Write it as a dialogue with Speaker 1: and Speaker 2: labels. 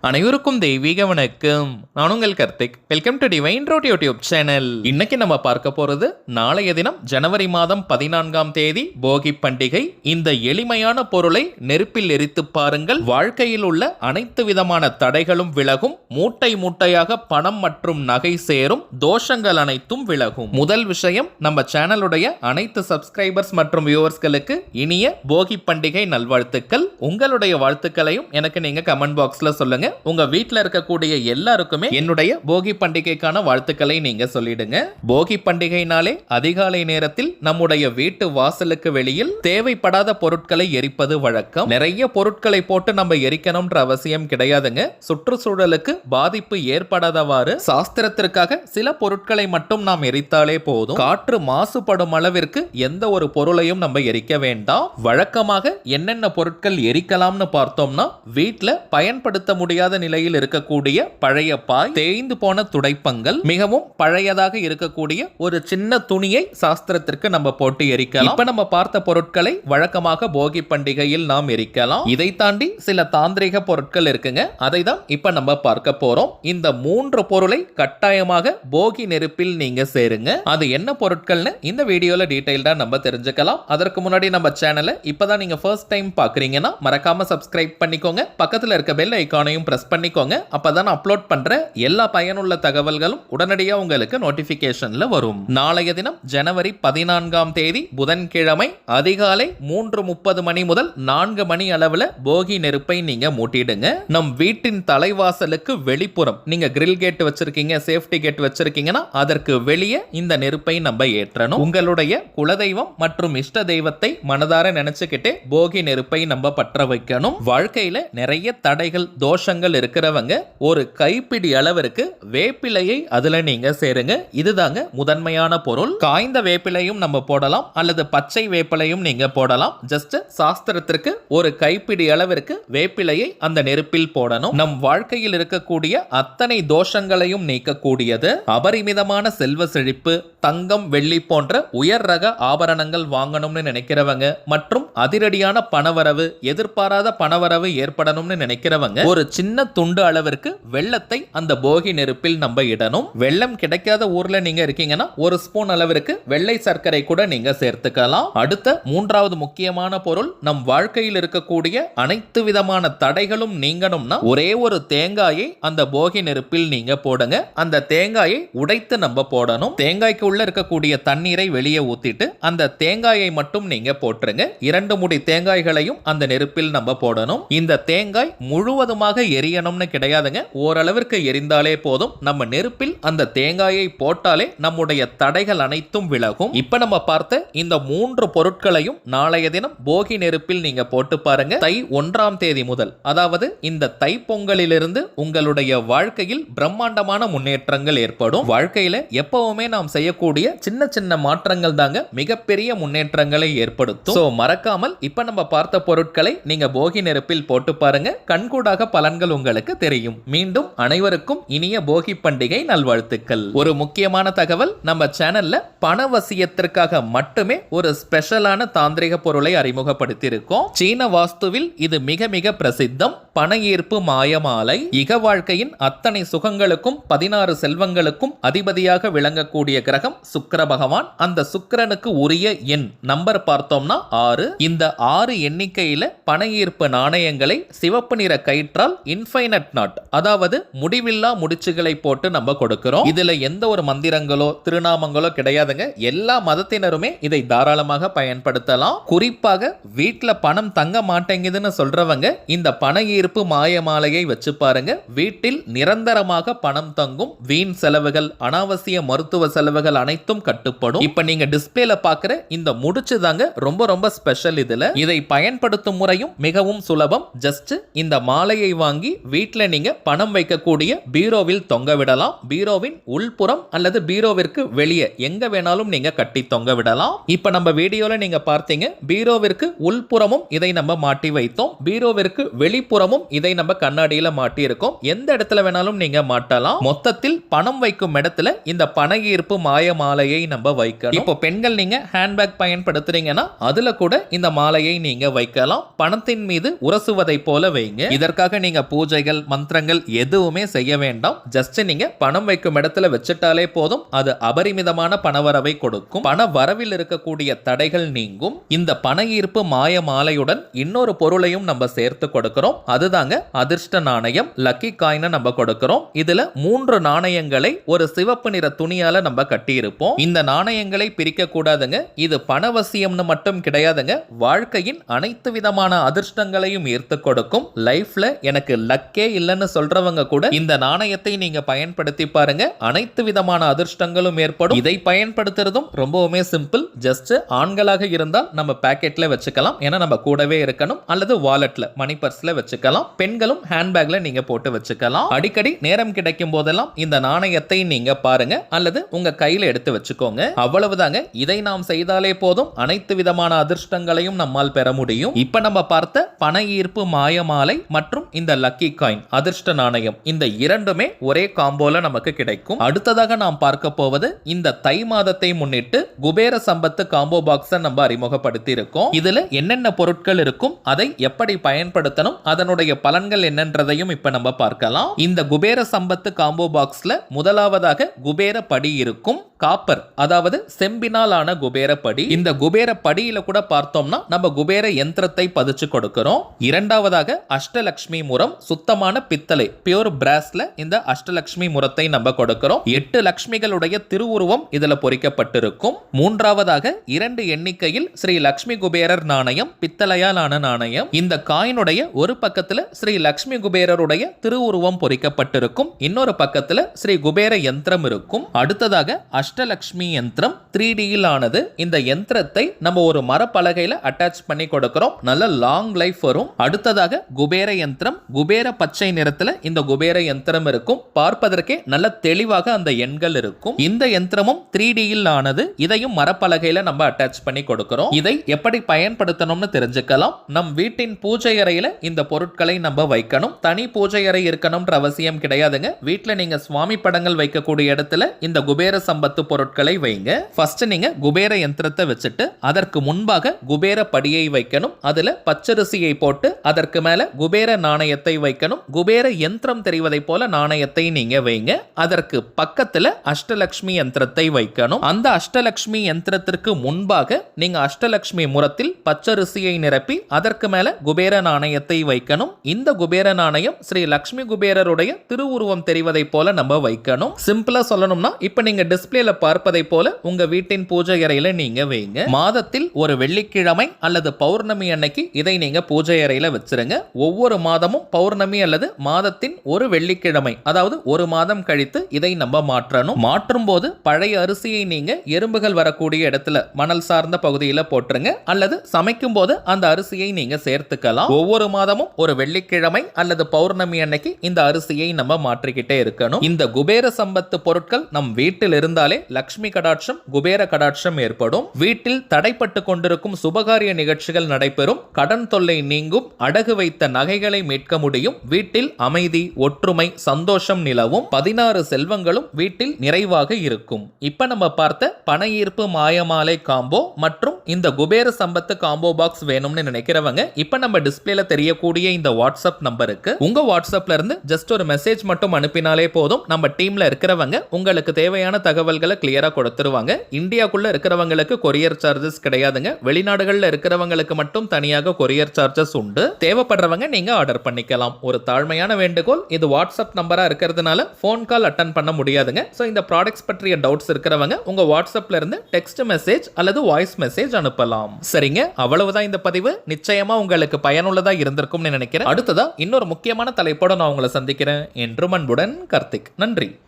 Speaker 1: அனைவருக்கும் தெய்வீக வணக்கம். நான் உங்கள் Karthik. Welcome to divine road YouTube channel இன்னைக்கு நம்ம பார்க்க போறது நாளைய தினம் ஜனவரி மாதம் பதினான்காம் தேதி போகி பண்டிகை. இந்த எளிமையான பொருளை நெருப்பில் எரித்து பாருங்கள். வாழ்க்கையில் உள்ள அனைத்து விதமான தடைகளும் விலகும். மூட்டை மூட்டையாக பணம் மற்றும் நகை சேரும். தோஷங்கள் அனைத்தும் விலகும். முதல் விஷயம் நம்ம சேனலுடைய அனைத்து சப்ஸ்கிரைபர்ஸ் மற்றும் வியூவர்ஸ்களுக்கு இனிய போகி பண்டிகை நல்வாழ்த்துக்கள். உங்களுடைய வாழ்த்துக்களையும் எனக்கு நீங்க கமெண்ட் பாக்ஸ்ல சொல்லுங்க. உங்க வீட்டில் இருக்கக்கூடிய எல்லாருக்குமே என்னுடைய போகி பண்டிகைக்கான வாழ்த்துக்களை நீங்க சொல்லிடுங்க. போகி பண்டிகைனாலே அதிகாலை நேரத்தில் நம்முடைய வீட்டு வாசலுக்கு வெளியில் தேவைப்படாத பொருட்களை எரிப்பது வழக்கம். நிறைய பொருட்களை போட்டு நம்ம எரிக்கணும்ன்ற அவசியம் கிடையாதுங்க. சுற்றுச்சூழலுக்கு பாதிப்பு ஏற்படாதவாறு சாஸ்திரத்திற்காக சில பொருட்களை மட்டும் நாம் எரித்தாலே போதும். காற்று மாசுபடும் அளவிற்கு எந்த ஒரு பொருளையும் நம்ம எரிக்க வேண்டாம். வழக்கமாக என்னென்ன பொருட்கள் எரிக்கலாம்னு பார்த்தோம்னா வீட்டில் பயன்படுத்த முடியாத நிலையில் இருக்கக்கூடிய பழைய பாய் தேய்ந்து போன துடைப்பங்கள் மிகவும் பழையதாக இருக்கக்கூடிய ஒரு சின்ன துணியை சாஸ்திரத்திற்கு நம்ம போட்டு எரிக்கலாம். இப்ப நம்ம பார்த்த பொருட்களை வழக்கமாக போகி பண்டிகையில் நாம் எரிக்கலாம். இதை தாண்டி சில தாந்திரிக பொருட்கள் இருக்குங்க. அதை தான் இப்ப நம்ம பார்க்க போறோம். இந்த மூன்று பொருளை கட்டாயமாக போகி நெருப்பில் நீங்க சேருங்க. அது என்ன பொருட்கள்னு இந்த வீடியோல டீடைல்டா நம்ம தெரிஞ்சுக்கலாம். அதற்கு முன்னாடி நம்ம சேனலை இப்பதான் நீங்க ஃபர்ஸ்ட் டைம் பாக்குறீங்கன்னா மறக்காம சப்ஸ்கிரைப் பண்ணிக்கோங்க. பக்கத்துல இருக்க பெல் ஐகானையும் ப்ரெஸ் பண்ணிக்கோங்க. அப்பதான் அப்லோட் பண்ணுற எல்லா பயனுள்ள தகவல்களும் உடனடியாக உங்களுக்கு நோட்டிஃபிகேஷனில் வரும். நாளைய தினம் ஜனவரி பதினான்காம் தேதி புதன்கிழமை அதிகாலை மூன்று முப்பது மணி முதல் நான்கு மணி அளவில் போகி நெருப்பை நீங்கள் மூட்டிடுங்க. நம் வீட்டின் தலைவாசலுக்கு வெளிப்புறம் நீங்கள் கிரில் கேட் வச்சிருக்கீங்க சேஃப்டி கேட் வச்சிருக்கீங்கன்னா அதற்கு வெளியே இந்த நெருப்பை நம்ம ஏற்றணும். உங்களுடைய குலதெய்வம் மற்றும் இஷ்ட தெய்வத்தை மனதார நினைச்சுக்கிட்டே போகி நெருப்பை நம்ம பற்ற வைக்கணும். வாழ்க்கையில நிறைய தடைகள் தோஷங்கள் இருக்கிறவங்க ஒரு கைப்பிடி அளவிற்கு வேப்பிலையை அதுல நீங்க சேருங்க. இதுதாங்க முதன்மையான பொருள். காய்ந்த வேப்பிலையும் நம்ம போடலாம் அல்லது பச்சை வேப்பிலையும் நீங்க போடலாம். ஜஸ்ட் சாஸ்திரத்திற்கு ஒரு கைப்பிடி அளவிற்கு வேப்பிலையை அந்த நெருப்பில் போடணும். நம் வாழ்க்கையில் இருக்கக்கூடிய அத்தனை தோஷங்களையும் நீக்கக்கூடியது. அபரிமிதமான செல்வ செழிப்பு தங்கம் வெள்ளி போன்ற உயர் ரக ஆபரணங்கள் வாங்கணும்னு நினைக்கிறவங்க மற்றும் அதிரடியான பணவரவு எதிர்பாராத பணவரவு ஏற்படணும்னு நினைக்கிறவங்க ஒரு சின்ன துண்டு அளவிற்கு வெள்ளத்தை அந்த போகி நெருப்பில் நம்ம இடணும். வெள்ளம் கிடைக்காத ஊர்ல நீங்க இருக்கீங்கன்னா ஒரு ஸ்பூன் அளவிற்கு வெள்ளை சர்க்கரை கூட நீங்க சேர்த்துக்கலாம். அடுத்த மூன்றாவது முக்கியமான பொருள் நம் வாழ்க்கையில் இருக்கக்கூடிய அனைத்து விதமான தடைகளும் நீங்கணும்னா ஒரே ஒரு தேங்காயை அந்த போகி நெருப்பில் நீங்க போடுங்க. அந்த தேங்காயை உடைத்து நம்ம போடணும். தேங்காய்க்கு உள்ள இருக்கக்கூடிய தண்ணீரை வெளியே ஊத்திட்டு அந்த தேங்காயை மட்டும் நீங்க போட்டுருங்க. இரண்டு முடி தேங்காய்களையும் அந்த நெருப்பில் நம்ம போடணும். இந்த தேங்காய் முழுவதுமாக எரியணும்னு கிடையாதுங்க. ஓரளவிற்கு எரிந்தாலே போதும். நம்ம நெருப்பில் அந்த தேங்காயை போட்டாலே நம்முடைய தடைகள் அனைத்தும் விலகும். இப்ப நம்ம பார்த்த இந்த மூன்று பொருட்களையும் நாளைய தினம் போகி நெருப்பில் நீங்க போட்டு பாருங்க. தை ஒன்றாம் தேதி முதல் அதாவது இந்த தை பொங்கலிலிருந்து உங்களுடைய வாழ்க்கையில் பிரம்மாண்டமான முன்னேற்றங்கள் ஏற்படும். வாழ்க்கையில எப்பவுமே நாம் செய்யக்கூடிய சின்ன சின்ன மாற்றங்கள் தாங்க மிகப்பெரிய முன்னேற்றங்களை ஏற்படுத்தும். சோ மறக்காமல் இப்ப நம்ம பார்த்த பொருட்களை நீங்க போகி நெருப்பில் போட்டு பாருங்க. கண்கூடாக பலன்கள் உங்களுக்கு தெரியும். மீண்டும் அனைவருக்கும் இனிய போகி பண்டிகை நல்வாழ்த்துக்கள். ஒரு முக்கியமான தகவல் நம்ம சேனல்ல பணவசியத்திற்காக மட்டுமே ஒரு ஸ்பெஷலான தாந்திரிக பொருளை அறிமுகப்படுத்தியிருக்கோம். சீன வாஸ்துவில் இது மிக மிக பிரசித்தம். பண ஈர்ப்பு மாயமாலை. இக வாழ்க்கையின் அத்தனை சுகங்களுக்கும் பதினாறு செல்வங்களுக்கும் அதிபதியாக விளங்கக்கூடிய கிரகம் சுக்கர பகவான். அந்த சுக்கரனுக்கு உரிய எண் நம்பர் பார்த்தோம்னா ஆறு. இந்த ஆறு எண்ணிக்கையில பண ஈர்ப்பு நாணயங்களை சிவப்பு நிற கயிற்றால் இன்ஃபைனட் நாட் அதாவது முடிவில்லா முடிச்சுகளை போட்டு நம்ம கொடுக்கிறோம். இதுல எந்த ஒரு மந்திரங்களோ திருநாமங்களோ கிடையாதுங்க. எல்லா மதத்தினருமே இதை தாராளமாக பயன்படுத்தலாம். குறிப்பாக வீட்டுல பணம் தங்க மாட்டேங்குதுன்னு சொல்றவங்க இந்த பண ஈர்ப்பு மாய மாலையை வச்சு பாருங்க. வீட்டில் நிரந்தரமாக பணம் தங்கும் வீண் செலவுகள் அனாவசிய மருத்துவ செலவுகள் அனைத்தும் கட்டுப்படும். இப்ப நீங்க டிஸ்பிளேல பாக்குற இந்த முடிச்சு தாங்க ரொம்ப ரொம்ப ஸ்பெஷல் இதுல. இதை பயன்படுத்தும் முறையும் மிகவும் சுலபம். ஜஸ்ட் இந்த மாலையை வாங்க வீட்ல நீங்க பணம் வைக்கக்கூடிய பீரோவில் தொங்க விடலாம். பீரோவின் உள்புறம் அல்லது பீரோவிற்கு வெளியே எங்க வேணாலும் நீங்க கட்டி தொங்க விடலாம். இப்ப நம்ம வீடியோல நீங்க பார்த்தீங்க பீரோவிற்கு உள்புறமும் இதை நம்ம மாட்டி வைத்தோம். பீரோவிற்கு வெளிப்புறமும் இதை நம்ம கண்ணாடியில மாட்டி இருக்கோம் எந்த இடத்துல வேணாலும் நீங்க மாட்டலாம். மொத்தத்தில் பணம் வைக்கும் இடத்துல இந்த பண ஈர்ப்பு மாய மாலையை நம்ம வைக்கணும். இப்போ பெண்கள் நீங்க ஹேண்ட்பேக் பயன்படுத்துறீங்கன்னா அதுல கூட இந்த மாலையை நீங்க வைக்கலாம். பணத்தின் மீது உரசுவதை போல வைங்க. இதற்காக நீங்க பூஜைகள் மந்திரங்கள் எதுவுமே செய்ய வேண்டாம். ஜஸ்ட் நீங்க பணம் வைக்கும் இடத்துல வச்சுட்டாலே போதும். அது அபரிமிதமான பணவரவை கொடுக்கும். பண வரவில் இருக்கக்கூடிய தடைகள் நீங்கும். இந்த பண ஈர்ப்பு மாய மாலையுடன் இன்னொரு பொருளையும் நம்ம சேர்த்து கொடுக்கிறோம். அதுதாங்க அதிர்ஷ்ட நாணயம். லக்கி காயினை நம்ம கொடுக்கிறோம். இதுல மூன்று நாணயங்களை ஒரு சிவப்பு நிற துணியால நம்ம கட்டியிருப்போம். இந்த நாணயங்களை பிரிக்க கூடாதுங்க இது பணவசியம்னு மட்டும் கிடையாதுங்க. வாழ்க்கையின் அனைத்து விதமான அதிர்ஷ்டங்களையும் ஈர்த்து கொடுக்கும். லைஃப்ல எனக்கு லக்கே இல்லைன்னு சொல்றவங்க கூட இந்த நாணயத்தை நீங்க பயன்படுத்தி பாருங்க. அனைத்து விதமான அதிர்ஷ்டங்களும் ஏற்படும். இதை பயன்படுத்துறதும் ரொம்பவுமே சிம்பிள். ஜஸ்ட் ஆண்களாக இருந்தால் நம்ம பாக்கெட்ல வச்சுக்கலாம். ஏன்னா நம்ம கூடவே இருக்கணும். அல்லது வாலெட்ல மணி பர்ஸ்ல வச்சுக்கலாம். பெண்களும் ஹேண்ட்பேக்ல நீங்க போட்டு வச்சுக்கலாம். அடிக்கடி நேரம் கிடைக்கும் போதெல்லாம் இந்த நாணயத்தை நீங்க பாருங்க. அல்லது உங்க கையில எடுத்து வச்சுக்கோங்க. அவ்வளவுதாங்க. இதை நாம் செய்தாலே போதும். அனைத்து விதமான அதிர்ஷ்டங்களையும் நம்மால் பெற முடியும். இப்ப நம்ம பார்த்த பண ஈர்ப்பு மாயமாலை மற்றும் இந்த லக்கி காயின் அதிர்ஷ்ட நாணயம். இந்த இரண்டுமே ஒரே காம்போல நமக்கு கிடைக்கும். அடுத்ததாக நாம் பார்க்க போவது இந்த தை மாதத்தை முன்னிட்டு குபேர சம்பத்து காம்போ பாக்ஸை நம்ம அறிமுகப்படுத்தி இருக்கோம் இதுல என்னென்ன பொருட்கள் இருக்கும் அதை எப்படி பயன்படுத்தணும் அதனுடைய பலன்கள் என்னன்றதையும் இப்ப நம்ம பார்க்கலாம். இந்த குபேர சம்பத்து காம்போ பாக்ஸ்ல முதலாவதாக குபேர படி இருக்கும் காப்பர் அதாவது செம்பினால் ஆன குபேர படி. இந்த குபேர படியில கூட பார்த்தோம்னா நம்ம குபேர யந்திரத்தை பதிச்சு கொடுக்கிறோம். இரண்டாவதாக அஷ்டலக்ஷ்மி முறம் சுத்தமான பித்தளை பியூர் பிராஸ்ல இந்த அஷ்டலக்ஷ்மி முரத்தை நம்ம கொடுக்கிறோம். எட்டு லக்ஷ்மிகளுடைய திருவுருவம் இதுல பொறிக்கப்பட்டிருக்கும். மூன்றாவதாக இரண்டு எண்ணிக்கையில் ஸ்ரீ லக்ஷ்மி குபேரர் நாணயம் பித்தளையால் ஆன நாணயம். இந்த காயினுடைய ஒரு பக்கத்துல ஸ்ரீ லக்ஷ்மி குபேரருடைய திருவுருவம் பொறிக்கப்பட்டிருக்கும். இன்னொரு பக்கத்துல ஸ்ரீ குபேர யந்திரம் இருக்கும். அடுத்ததாக அஷ்டலக்ஷ்மி யந்திரம் த்ரீ டியில் ஆனது இந்த யந்திரத்தை நம்ம ஒரு மரப்பலகையில அட்டாச் பண்ணி கொடுக்கிறோம். நல்ல லாங் லைஃப் வரும். அடுத்ததாக குபேர யந்திரம் குபேர குபேர பச்சை நிறத்துல இந்த குபேர யந்திரம் இருக்கும். பார்ப்பதற்கே நல்ல தெளிவாக அந்த எண்கள் இருக்கும். இந்த யந்திரமும் த்ரீ டியில் ஆனது இதையும் மரப்பலகையில நம்ம அட்டாச் பண்ணி கொடுக்கிறோம். இதை எப்படி பயன்படுத்தணும்னு தெரிஞ்சுக்கலாம். நம் வீட்டின் பூஜை அறையில இந்த பொருட்களை நம்ம வைக்கணும். தனி பூஜை அறை இருக்கணும்ன்ற அவசியம் கிடையாதுங்க. வீட்டுல நீங்க சுவாமி படங்கள் வைக்கக்கூடிய இடத்துல இந்த குபேர சம்பத்து பொருட்களை வைங்க. ஃபர்ஸ்ட் நீங்க குபேர யந்திரத்தை வச்சுட்டு அதற்கு முன்பாக குபேர படியை வைக்கணும். அதுல பச்சரிசியை போட்டு அதற்கு மேல குபேர நாணயத்தை வைக்கணும். குபேர யந்திரம் தெரிவதை போல நாணயத்தை நீங்க வைங்க. அதற்கு பக்கத்துல அஷ்டலக்ஷ்மி யந்திரத்தை வைக்கணும். அந்த அஷ்டலக்ஷ்மி யந்திரத்திற்கு முன்பாக நீங்க அஷ்டலக்ஷ்மி முரத்தில் பச்சரிசியை நிரப்பி அதற்கு மேல குபேர நாணயத்தை வைக்கணும். இந்த குபேர நாணயம் ஸ்ரீ லக்ஷ்மி குபேரருடைய திருவுருவம் தெரிவதை போல நம்ம வைக்கணும். சிம்பிளா சொல்லணும்னா இப்ப நீங்க டிஸ்பிளேல பார்ப்பதை போல உங்க வீட்டின் பூஜை அறையில நீங்க வைங்க. மாதத்தில் ஒரு வெள்ளிக்கிழமை அல்லது பௌர்ணமி அன்னைக்கு இதை நீங்க பூஜை அறையில வச்சிருங்க. ஒவ்வொரு மாதமும் பௌர்ணமி அல்லது மாதத்தின் ஒரு வெள்ளிக்கிழமை அதாவது ஒரு மாதம் கழித்து இதை நம்ம மாற்றணும். மாற்றும் போது பழைய அரிசியை நீங்க எறும்புகள் வரக்கூடிய இடத்துல மணல் சார்ந்த பகுதியில் போட்டுருங்க. அல்லது சமைக்கும் போது அந்த அரிசியை நீங்க சேர்த்துக்கலாம். ஒவ்வொரு மாதமும் ஒரு வெள்ளிக்கிழமை அல்லது பௌர்ணமி அன்னைக்கு இந்த அரிசியை நம்ம மாற்றிக்கிட்டே இருக்கணும். இந்த குபேர சம்பத்து பொருட்கள் நம் வீட்டில் இருந்தாலே லக்ஷ்மி கடாட்சம் குபேர கடாட்சம் ஏற்படும். வீட்டில் தடைப்பட்டு கொண்டிருக்கும் சுபகாரிய நிகழ்ச்சிகள் நடைபெறும். கடன் தொல்லை நீங்கும். அடகு வைத்த நகைகளை மீட்க முடியும் வீட்டில் அமைதி ஒற்றுமை சந்தோஷம் நிலவும். பதினாறு செல்வங்களும் வீட்டில் நிறைவாக இருக்கும். இப்ப நம்ம பார்த்த பண ஈர்ப்பு மாயமாலை காம்போ மற்றும் இந்த குபேர சம்பத்து காம்போ பாக்ஸ் வேணும்னு நினைக்கிறவங்க இப்ப நம்ம டிஸ்பிளேல தெரியக்கூடிய இந்த வாட்ஸ்அப் நம்பருக்கு உங்க வாட்ஸ்அப்ல இருந்து ஜஸ்ட் ஒரு மெசேஜ் மட்டும் அனுப்பினாலே போதும். நம்ம டீம்ல இருக்கிறவங்க உங்களுக்கு தேவையான தகவல்களை கிளியரா கொடுத்துருவாங்க. இந்தியாக்குள்ள இருக்கிறவங்களுக்கு கொரியர் சார்ஜஸ் கிடையாதுங்க. வெளிநாடுகள்ல இருக்கிறவங்களுக்கு மட்டும் தனியாக கொரியர் சார்ஜஸ் உண்டு. தேவைப்படுறவங்க நீங்க ஆர்டர் பண்ணிக்கலாம். ஒரு தாழ்மையான வேண்டுகோள் இது வாட்ஸ்அப் நம்பராக இருக்கிறதுனால ஃபோன் கால் அட்டன் பண்ண முடியாதுங்க. ஸோ இந்த ப்ராடக்ட்ஸ் பற்றிய டவுட்ஸ் இருக்கிறவங்க உங்கள் வாட்ஸ்அப்பில் இருந்து டெக்ஸ்ட் மெசேஜ் அல்லது வாய்ஸ் மெசேஜ் அனுப்பலாம். சரிங்க? அவ்வளவுதான் இந்த பதிவு. நிச்சயமா உங்களுக்கு பயனுள்ளதாக இருந்திருக்கும்னு நினைக்கிறேன். அடுத்ததாக இன்னொரு முக்கியமான தலைப்போட நான் உங்களை சந்திக்கிறேன். என்றும் அன்புடன் கார்த்திக். நன்றி.